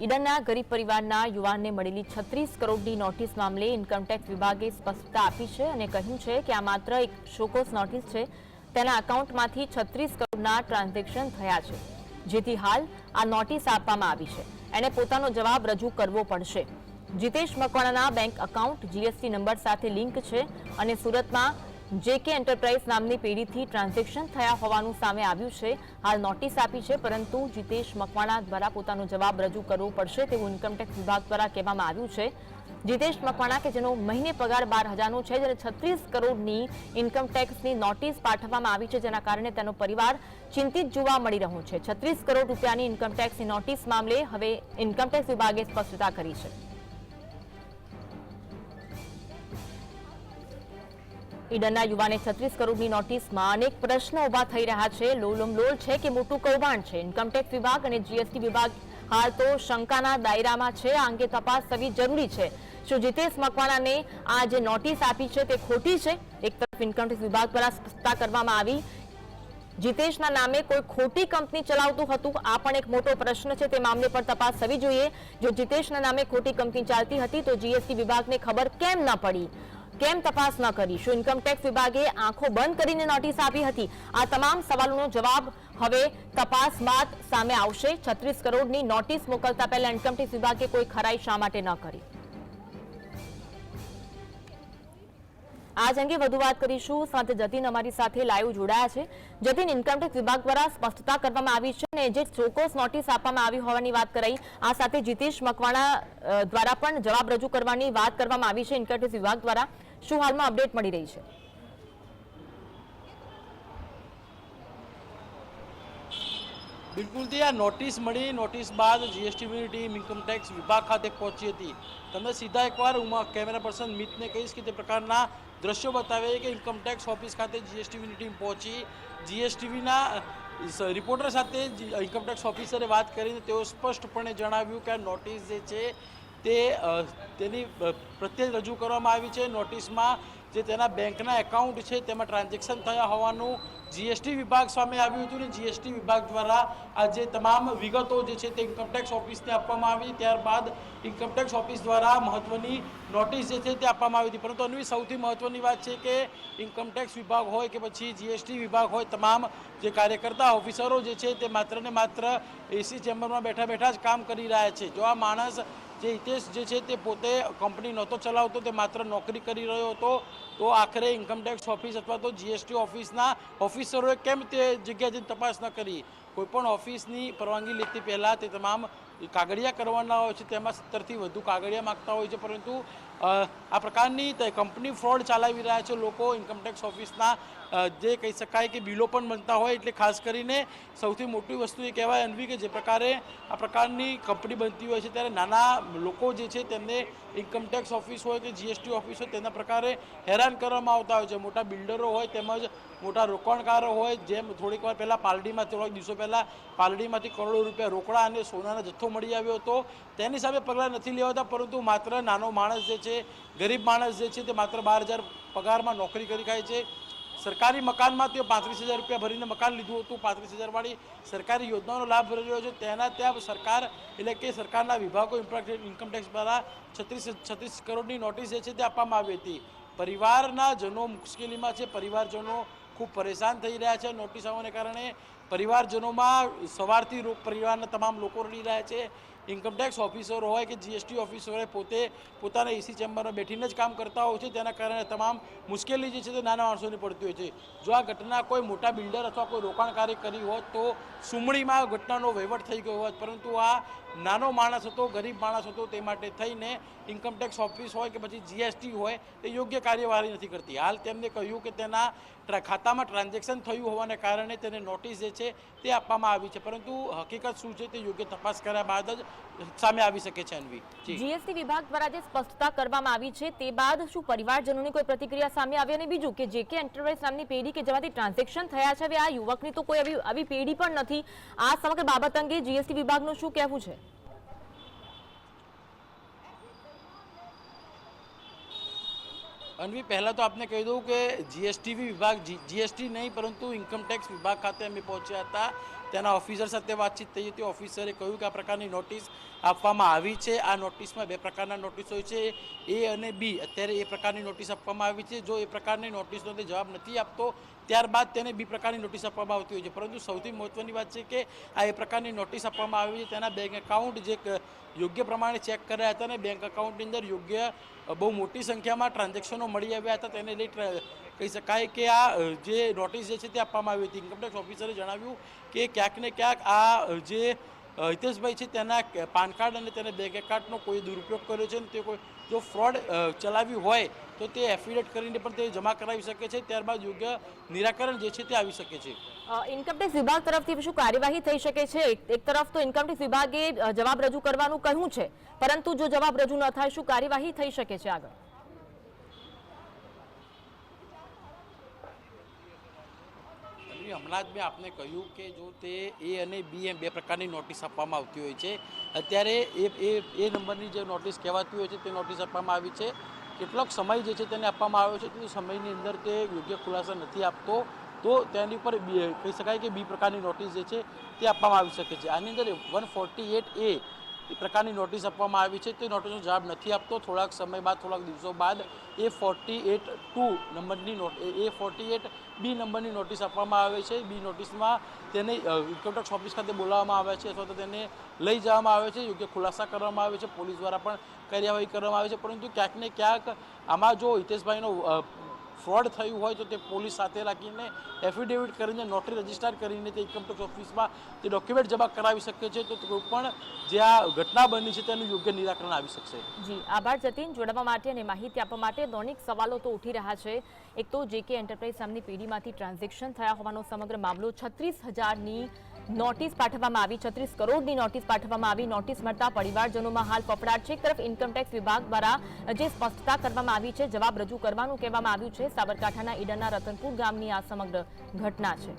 ઈડનના ગરીબ પરિવારના યુવાનને મળેલી છત્રીસ કરોડની નોટિસ મામલે ઇન્કમટેક્સ વિભાગે સ્પષ્ટતા આપી છે અને કહ્યું છે કે આ માત્ર એક શોકોસ નોટિસ છે. તેના એકાઉન્ટમાંથી છત્રીસ કરોડના ટ્રાન્ઝેક્શન થયા છે. જેથી હાલ આ નોટિસ આપવામાં આવી છે. એણે પોતાનો જવાબ રજૂ કરવો પડશે. જીતેશ મકવાણાના બેંક એકાઉન્ટ જીએસટી નંબર સાથે લિંક છે અને સુરતમાં જેકે એન્ટરપ્રાઇઝ નામની પેઢીથી ટ્રાન્ઝેક્શન થયા હોવાનું સામે આવ્યું છે. હાલ નોટિસ આપી છે, પરંતુ જીતેશ મકવાણા દ્વારા પોતાનો જવાબ રજૂ કરવો પડશે તેવું ઇન્કમટેક્સ વિભાગ દ્વારા કહેવામાં આવ્યું છે. જીતેશ મકવાણા કે જેનો મહિને પગાર બાર હજારનો છે જેને છત્રીસ કરોડની ઇન્કમટેક્સની નોટિસ પાઠવવામાં આવી છે, જેના કારણે તેનો પરિવાર ચિંતિત જોવા મળી રહ્યો છે. છત્રીસ કરોડ રૂપિયાની ઇન્કમટેક્સની નોટિસ મામલે હવે ઇન્કમટેક્સ વિભાગે સ્પષ્ટતા કરી છે. ઈડનના યુવાને છત્રીસ કરોડની નોટિસમાં અનેક પ્રશ્નો ઊભા થઈ રહ્યા છે. લોલમ લોલ છે કે મોટું કૌભાંડ છે. ઇન્કમટેક્સ વિભાગ અને જીએસટી વિભાગ હાલ તો શંકાના દાયરામાં છે. આ અંગે તપાસ થવી જરૂરી છે. શું જીતેશ મકવાણાને આ જે નોટિસ આપી છે તે ખોટી છે? એક તરફ ઇન્કમટેક્સ વિભાગ દ્વારા સ્પષ્ટતા કરવામાં આવી. જીતેશના નામે કોઈ ખોટી કંપની ચલાવતું હતું? આ પણ એક મોટો પ્રશ્ન છે. તે મામલે પર તપાસ થવી જોઈએ. જો જીતેશના નામે ખોટી કંપની ચાલતી હતી, તો જીએસટી વિભાગને ખબર કેમ ન પડી? કેમ તપાસ ન કરી? શું ઇન્કમટેક્સ વિભાગે આંખો બંધ કરીને નોટિસ આપી હતી? આ તમામ સવાલોનો જવાબ હવે તપાસ બાદ સામે આવશે. છત્રીસ કરોડની નોટિસ મોકલતા પહેલા ઇન્કમટેક્સ વિભાગે કોઈ ખરાઈ શા માટે ન કરી? આજ અંગે વધુ વાત કરીશું. સાથે જતીન અમારી સાથે લાઈવ જોડાયા છે. જતીન ઇન્કમટેક્સ વિભાગ દ્વારા સ્પષ્ટતા કરવામાં આવી છે અને જે ચોક્કસ નોટિસ આપવામાં આવી હોવાની વાત કરાઈ. આ સાથે જીતેશ મકવાણા દ્વારા પણ જવાબ રજૂ કરવાની વાત કરવામાં આવી છે. ઇન્કમટેક્સ વિભાગ દ્વારા શું હાલમાં અપડેટ મળી રહી છે? બિલકુલથી આ નોટિસ મળી. નોટિસ બાદ જીએસટીની ટીમ ઇન્કમટેક્સ વિભાગ ખાતે પહોંચી હતી. તમને સીધા એકવાર હું કેમેરા પર્સન મિતને કહીશ કે તે પ્રકારના દ્રશ્યો બતાવે કે ઇન્કમટેક્સ ઓફિસ ખાતે જીએસટીવીની ટીમ પહોંચી. જીએસટીવીના રિપોર્ટર સાથે ઇન્કમટેક્સ ઓફિસરે વાત કરીને તેઓ સ્પષ્ટપણે જણાવ્યું કે આ નોટિસ જે છે તે તેની પ્રત્યે રજૂ કરવામાં આવી છે. નોટિસમાં જે તેના બેંકના એકાઉન્ટ છે તેમાં ટ્રાન્ઝેક્શન થયા હોવાનું જીએસટી વિભાગ સામે આવ્યું હતું ને જીએસટી વિભાગ દ્વારા આ જે તમામ વિગતો જે છે તે ઇન્કમટેક્સ ઓફિસને આપવામાં આવી. ત્યારબાદ ઇન્કમટેક્સ ઓફિસ દ્વારા મહત્ત્વની નોટિસ જે છે તે આપવામાં આવી હતી. પરંતુ અન્વી સૌથી મહત્ત્વની વાત છે કે ઇન્કમટેક્સ વિભાગ હોય કે પછી જીએસટી વિભાગ હોય, તમામ જે કાર્યકર્તા, ઓફિસરો જે છે તે માત્ર ને માત્ર એસી ચેમ્બરમાં બેઠા બેઠા જ કામ કરી રહ્યા છે. જો આ માણસ જે હિતેશ જે છે તે પોતે કંપની નહોતો ચલાવતો, તે માત્ર નોકરી કરી રહ્યો હતો, તો આખરે ઇન્કમટેક્સ ઓફિસ અથવા તો જીએસટી ઓફિસના ઓફિસરોએ કેમ તે જગ્યાએ તપાસ ન કરી? કોઈપણ ઓફિસની પરવાનગી લેતી પહેલાં તે તમામ કાગળિયા કરવાના હોય છે, તેમાં સત્તરથી વધુ કાગળિયા માગતા હોય છે, પરંતુ આ પ્રકારની કંપની ફ્રોડ ચલાવી રહ્યા છે, લોકો ઇન્કમટેક્સ ઓફિસના જે કહી શકાય કે બિલો પણ બનતા હોય એટલે ખાસ કરીને સૌથી મોટી વસ્તુ એ કહેવાય અનવી કે જે પ્રકારે આ પ્રકારની કંપની બનતી હોય છે. ત્યારે નાના લોકો જે છે તેમને ઇન્કમટેક્સ ઓફિસ હોય કે જીએસટી ઓફિસ હોય તેના પ્રકારે હેરાન કરવામાં આવતા હોય છે. મોટા બિલ્ડરો હોય તેમજ મોટા રોકાણકારો હોય જેમ થોડીક વાર પહેલાં પાલડીમાં થોડાક દિવસો પહેલાં પાલડીમાંથી કરોડો રૂપિયા રોકડા અને સોનાનો જથ્થો મળી આવ્યો હતો. તેની સામે પગલાં નથી લેવાતા, પરંતુ માત્ર નાનો માણસ જે છે, ગરીબ માણસ જે છે તે માત્ર બાર હજાર પગારમાં નોકરી કરી ખાય છે. સરકારી મકાનમાં તે પાંત્રીસ હજાર રૂપિયા ભરીને મકાન લીધું હતું. પાંત્રીસ હજારવાળી સરકારી યોજનાનો લાભ ભરી રહ્યો છે. તેના ત્યાં સરકાર, એટલે કે સરકારના વિભાગો ઇન્કમટેક્સ દ્વારા છત્રીસ છત્રીસ કરોડની નોટિસ જે છે તે આપવામાં આવી હતી. પરિવારના જનો મુશ્કેલીમાં છે. પરિવારજનો ખૂબ પરેશાન થઈ રહ્યા છે. નોટિસ આવવાને કારણે પરિવારજનોમાં સવારથી પરિવારના તમામ લોકો રડી રહ્યા છે. ઇન્કમટેક્સ ઓફિસર હોય કે જીએસટી ઓફિસરો પોતે પોતાના એસી ચેમ્બરમાં બેઠીને જ કામ કરતા હોય છે તેના કારણે તમામ મુશ્કેલી જે છે તે નાના માણસોને પડતી હોય છે. જો આ ઘટના કોઈ મોટા બિલ્ડર અથવા કોઈ રોકાણકારી કરી હોત તો સુમણીમાં ઘટનાનો વહીવટ થઈ ગયો હોત. પરંતુ આ નાનો માણસ હતો, ગરીબ માણસ હતો, તે માટે થઈને ઇન્કમટેક્સ ઓફિસ હોય કે પછી જીએસટી હોય, તે યોગ્ય કાર્યવાહી નથી કરતી. હાલ તેમને કહ્યું કે તેના ખાતામાં ટ્રાન્ઝેક્શન થયું હોવાને કારણે તેને નોટિસ જે છે તે આપવામાં આવી છે. પરંતુ હકીકત શું છે તે યોગ્ય તપાસ કર્યા બાદ જ સામે આવી શકે છે અનવી જીએસટી વિભાગ દ્વારા જે સ્પષ્ટતા કરવામાં આવી છે તે બાદ શું પરિવારજનોની કોઈ પ્રતિક્રિયા સામે આવી અને બીજું કે જે કે એન્ટરપ્રાઇઝ નામની પેઢી કે જેમાંથી ટ્રાન્ઝેક્શન થયા છે, હવે આ યુવકની તો કોઈ આવી આવી પેઢી પણ નથી. આ સમગ્ર બાબત અંગે જીએસટી વિભાગનું શું કહેવું છે? અન્વી, પહેલાં તો આપને કહી દઉં કે જીએસટી વિભાગ જીએસટી નહીં, પરંતુ ઇન્કમટેક્સ વિભાગ ખાતે અમે પહોંચ્યા હતા. તેના ઓફિસર સાથે વાતચીત થઈ હતી. ઓફિસરે કહ્યું કે આ પ્રકારની નોટિસ આપવામાં આવી છે. આ નોટિસમાં બે પ્રકારના નોટિસ હોય છે. એ અને બી. અત્યારે એ પ્રકારની નોટિસ આપવામાં આવી છે. જો એ પ્રકારની નોટિસનો તે જવાબ નથી આપતો ત્યારબાદ તેને બી પ્રકારની નોટિસ આપવામાં આવતી હોય છે. પરંતુ સૌથી મહત્ત્વની વાત છે કે આ એ પ્રકારની નોટિસ આપવામાં આવી છે તેના બેંક એકાઉન્ટ જે યોગ્ય પ્રમાણે ચેક કર્યા હતા અને બેંક એકાઉન્ટની અંદર યોગ્ય બહુ મોટી સંખ્યામાં ટ્રાન્ઝેક્શનો મળી આવ્યા હતા તેને લઈ કહી શકાય કે આ જે નોટિસ જે છે તે આપવામાં આવી હતી. ઇન્કમટેક્સ ઓફિસરે જણાવ્યું કે ક્યાંક ને ક્યાંક આ જે હિતેશભાઈ છે તેના પાન કાર્ડ અને તેને બેંક એકાઉન્ટનો કોઈ દુરુપયોગ કર્યો છે અને તે કોઈ જો ફ્રોડ ચલાવ્યું હોય તો તે એફિડેટ કરીને પણ તે જમા કરાવી શકે છે. ત્યારબાદ યોગ્ય નિરાકરણ જે છે તે આવી શકે છે. ઇન્કમટેક્સ વિભાગ તરફથી શું કાર્યવાહી થઈ શકે છે? એક તરફ તો ઇન્કમટેક્સ વિભાગે જવાબ રજૂ કરવાનું કહ્યું છે. પરંતુ જો જવાબ રજૂ ન થાય, શું કાર્યવાહી થઈ શકે છે આગળ? હમણાં જ મેં આપને કહ્યું કે જો તે એ અને બી એમ બે પ્રકારની નોટિસ આપવામાં આવતી હોય છે. અત્યારે એ એ એ નંબરની જે નોટિસ કહેવાતી હોય છે તે નોટિસ આપવામાં આવી છે. કેટલોક સમય જે છે તેને આપવામાં આવ્યો છે, તે સમયની અંદર તે યોગ્ય ખુલાસા નથી આપતો. તો તેની ઉપર કહી શકાય કે બી પ્રકારની નોટિસ જે છે તે આપવામાં આવી શકે છે. આની અંદર વન ફોર્ટી એટ એ પ્રકારની નોટિસ આપવામાં આવી છે. તે નોટિસનો જવાબ નથી આપતો. થોડાક સમય બાદ, થોડાક દિવસો બાદ એ ફોર્ટી એટ ટુ નંબરની નોટ, એ ફોર્ટી એટ બી નંબરની નોટિસ આપવામાં આવે છે. બી નોટિસમાં તેને ઇન્કમટેક્સ ઓફિસ ખાતે બોલાવવામાં આવે છે અથવા તો તેને લઈ જવામાં આવે છે. યોગ્ય ખુલાસા કરવામાં આવે છે. પોલીસ દ્વારા પણ કાર્યવાહી કરવામાં આવે છે. પરંતુ ક્યાંક ને ક્યાંક આમાં જો હિતેશભાઈનો ફ્રોડ થયું હોય તો તે પોલીસ સાથે રાખીને એફિડેવિટ કરીને, નોટરી રજિસ્ટર કરીને તે ઇન્કમટેક્સ ઓફિસમાં તે ડોક્યુમેન્ટ જમા કરાવી શકે છે. તો કોઈ પણ જે આ ઘટના બની છે તેનું યોગ્ય નિરાકરણ આવી શકશે. જી, આભાર જતીન. જોડાવા માટે અને માહિતી આપવા માટે દૈનિક સવાલો તો ઉઠી રહ્યા છે. એક તો જે કે એન્ટરપ્રાઇઝ નામની પેઢીમાંથી ટ્રાન્ઝેક્શન થયા હોવાનો સમગ્ર મામલો છત્રીસ હજારની નોટિસ પાઠવવામાં આવી, છત્રીસ કરોડની નોટિસ પાઠવવામાં આવી, નોટિસ મળતા પરિવારજનોમાં હાલ ફફડાટ છે. એક તરફ ઇન્કમટેક્સ વિભાગ દ્વારા જે સ્પષ્ટતા કરવામાં આવી છે, જવાબ રજૂ કરવાનું કહેવામાં આવ્યું છે. સાબરકાંઠાના ઈડરના રતનપુર ગામની આ સમગ્ર ઘટના છે.